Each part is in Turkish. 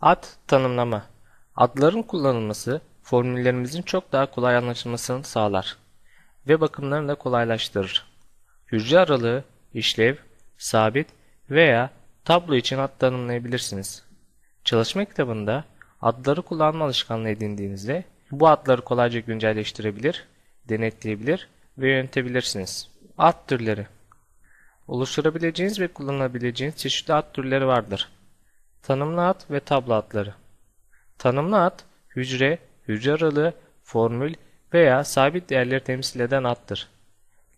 Ad tanımlama. Adların kullanılması formüllerimizin çok daha kolay anlaşılmasını sağlar ve bakımlarını da kolaylaştırır. Hücre aralığı, işlev, sabit veya tablo için ad tanımlayabilirsiniz. Çalışma kitabında adları kullanma alışkanlığı edindiğinizde bu adları kolayca güncelleştirebilir, denetleyebilir ve yönetebilirsiniz. Ad türleri Oluşturabileceğiniz ve kullanabileceğiniz çeşitli ad türleri vardır. Tanımlı ad ve tablo adları. Tanımlı ad, hücre, hücre aralığı, formül veya sabit değerleri temsil eden addır.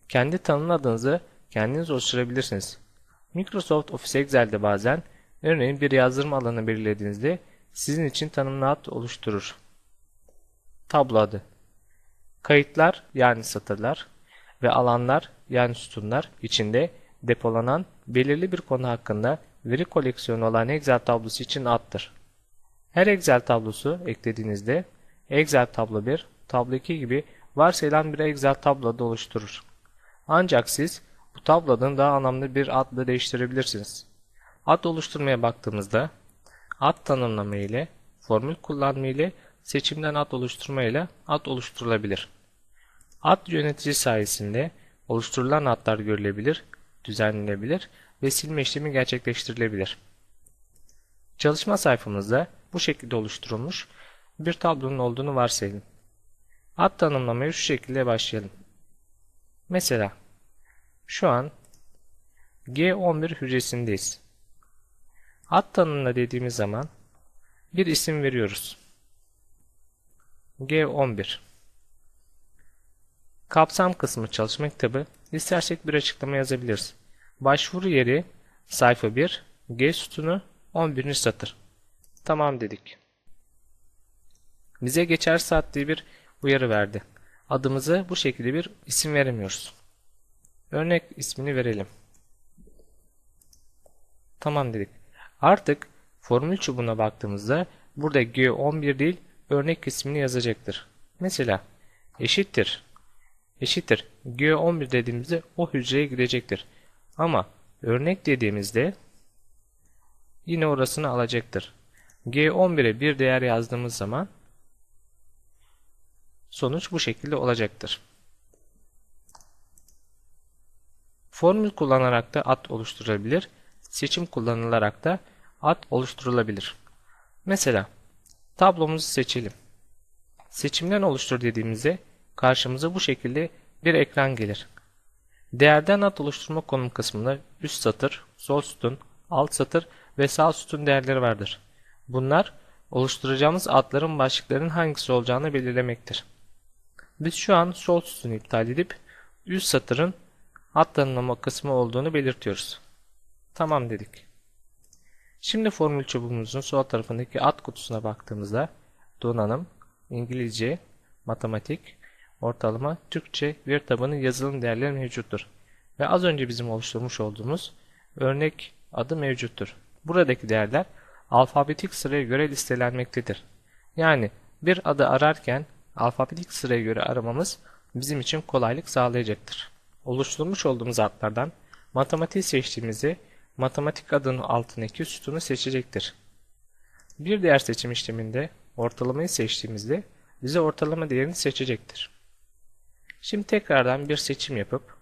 Kendi tanımlı adınızı kendiniz oluşturabilirsiniz. Microsoft Office Excel'de bazen, örneğin bir yazdırma alanı belirlediğinizde sizin için tanımlı ad oluşturur. Tablo adı Kayıtlar yani satırlar ve alanlar yani sütunlar içinde depolanan belirli bir konu hakkında veri koleksiyonu olan Excel tablosu için addır. Her Excel tablosu eklediğinizde Excel tablo 1, tablo 2 gibi varsayılan bir Excel tablo da oluşturur. Ancak siz bu tablonun daha anlamlı bir adla değiştirebilirsiniz. Ad oluşturmaya baktığımızda ad tanımlama ile, formül kullanma ile, seçimden ad oluşturma ile ad oluşturulabilir. Ad yönetici sayesinde oluşturulan adlar görülebilir, düzenlenebilir ve silme işlemi gerçekleştirilebilir. Çalışma sayfamızda bu şekilde oluşturulmuş bir tablonun olduğunu varsayalım. Ad tanımlamaya şu şekilde başlayalım. Mesela şu an G11 hücresindeyiz. Ad tanımla dediğimiz zaman bir isim veriyoruz. G11 Kapsam kısmı çalışma kitabı istersek bir açıklama yazabiliriz. Başvuru yeri sayfa 1 G sütunu 11. satır. Tamam dedik. Bize geçer saat diye bir uyarı verdi. Adımızı bu şekilde bir isim veremiyoruz. Örnek ismini verelim. Tamam dedik. Artık formül çubuğuna baktığımızda burada G11 değil örnek ismini yazacaktır. Mesela eşittir eşittir G11 dediğimizde o hücreye gidecektir. Ama örnek dediğimizde yine orasını alacaktır. G11'e bir değer yazdığımız zaman sonuç bu şekilde olacaktır. Formül kullanarak da ad oluşturulabilir, seçim kullanılarak da ad oluşturulabilir. Mesela tablomuzu seçelim. Seçimden oluştur dediğimizde karşımıza bu şekilde bir ekran gelir. Değerden ad oluşturma konum kısmında üst satır, sol sütun, alt satır ve sağ sütun değerleri vardır. Bunlar oluşturacağımız adların başlıklarının hangisi olacağını belirlemektir. Biz şu an sol sütunu iptal edip üst satırın ad tanımlama kısmı olduğunu belirtiyoruz. Tamam dedik. Şimdi formül çubuğumuzun sol tarafındaki ad kutusuna baktığımızda donanım, İngilizce, matematik, ortalama, Türkçe, veri tabanı yazılım değerleri mevcuttur. Ve az önce bizim oluşturmuş olduğumuz örnek adı mevcuttur. Buradaki değerler alfabetik sıraya göre listelenmektedir. Yani bir adı ararken alfabetik sıraya göre aramamız bizim için kolaylık sağlayacaktır. Oluşturmuş olduğumuz adlardan matematik seçtiğimizde matematik adının altındaki sütunu seçecektir. Bir diğer seçim işleminde ortalamayı seçtiğimizde bize ortalama değerini seçecektir. Şimdi tekrardan bir seçim yapıp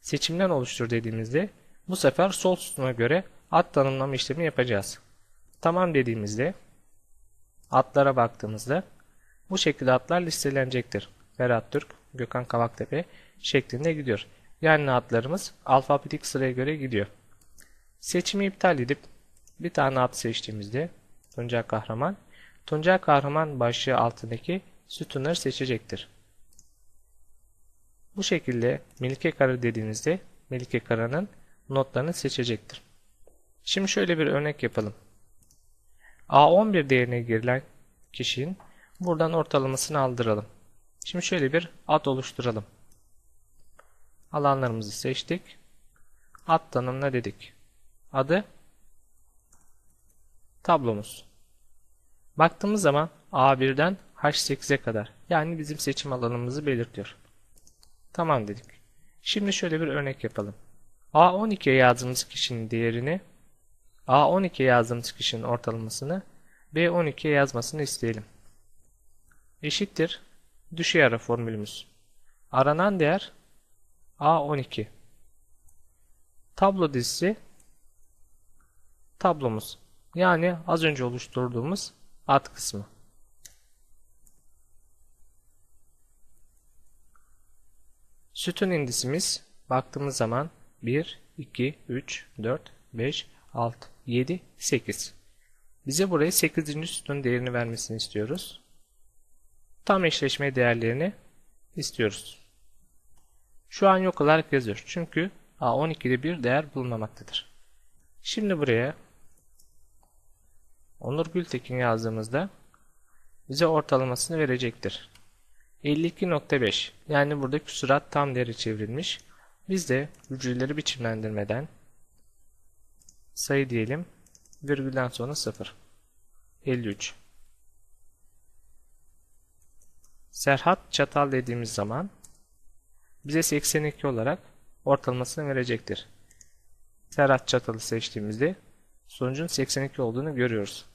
seçimden oluştur dediğimizde bu sefer sol sütuna göre ad tanımlama işlemi yapacağız. Tamam dediğimizde adlara baktığımızda bu şekilde adlar listelenecektir. Berat Türk, Gökhan Kavaktepe şeklinde gidiyor. Yani adlarımız alfabetik sıraya göre gidiyor. Seçimi iptal edip bir tane ad seçtiğimizde Tuncay Kahraman, Tuncay Kahraman başlığı altındaki sütunları seçecektir. Bu şekilde Melike Kara dediğinizde Melike Kara'nın notlarını seçecektir. Şimdi şöyle bir örnek yapalım. A11 değerine girilen kişinin buradan ortalamasını aldıralım. Şimdi şöyle bir ad oluşturalım. Alanlarımızı seçtik. Ad tanımla dedik. Adı tablomuz. Baktığımız zaman A1'den H8'e kadar yani bizim seçim alanımızı belirtiyor. Tamam dedik. Şimdi şöyle bir örnek yapalım. A12'ye yazdığımız kişinin değerini A12 yazdığımız kişinin ortalamasını B12'ye yazmasını isteyelim. Eşittir düşey ara formülümüz. Aranan değer A12. Tablo dizisi tablomuz. Yani az önce oluşturduğumuz alt kısmı. Sütun indisimiz baktığımız zaman 1, 2, 3, 4, 5, 6, 7, 8. Bize buraya 8. sütun değerini vermesini istiyoruz. Tam eşleşme değerlerini istiyoruz. Şu an yok olarak yazıyor. Çünkü A12'de bir değer bulunmamaktadır. Şimdi buraya Onur Gültekin yazdığımızda bize ortalamasını verecektir. 52.5 yani burada küsurat tam değeri çevrilmiş. Biz de hücreleri biçimlendirmeden sayı diyelim virgülden sonra 0 53 Serhat Çatal dediğimiz zaman bize 82 olarak ortalamasını verecektir. Serhat Çatal'ı seçtiğimizde sonucun 82 olduğunu görüyoruz.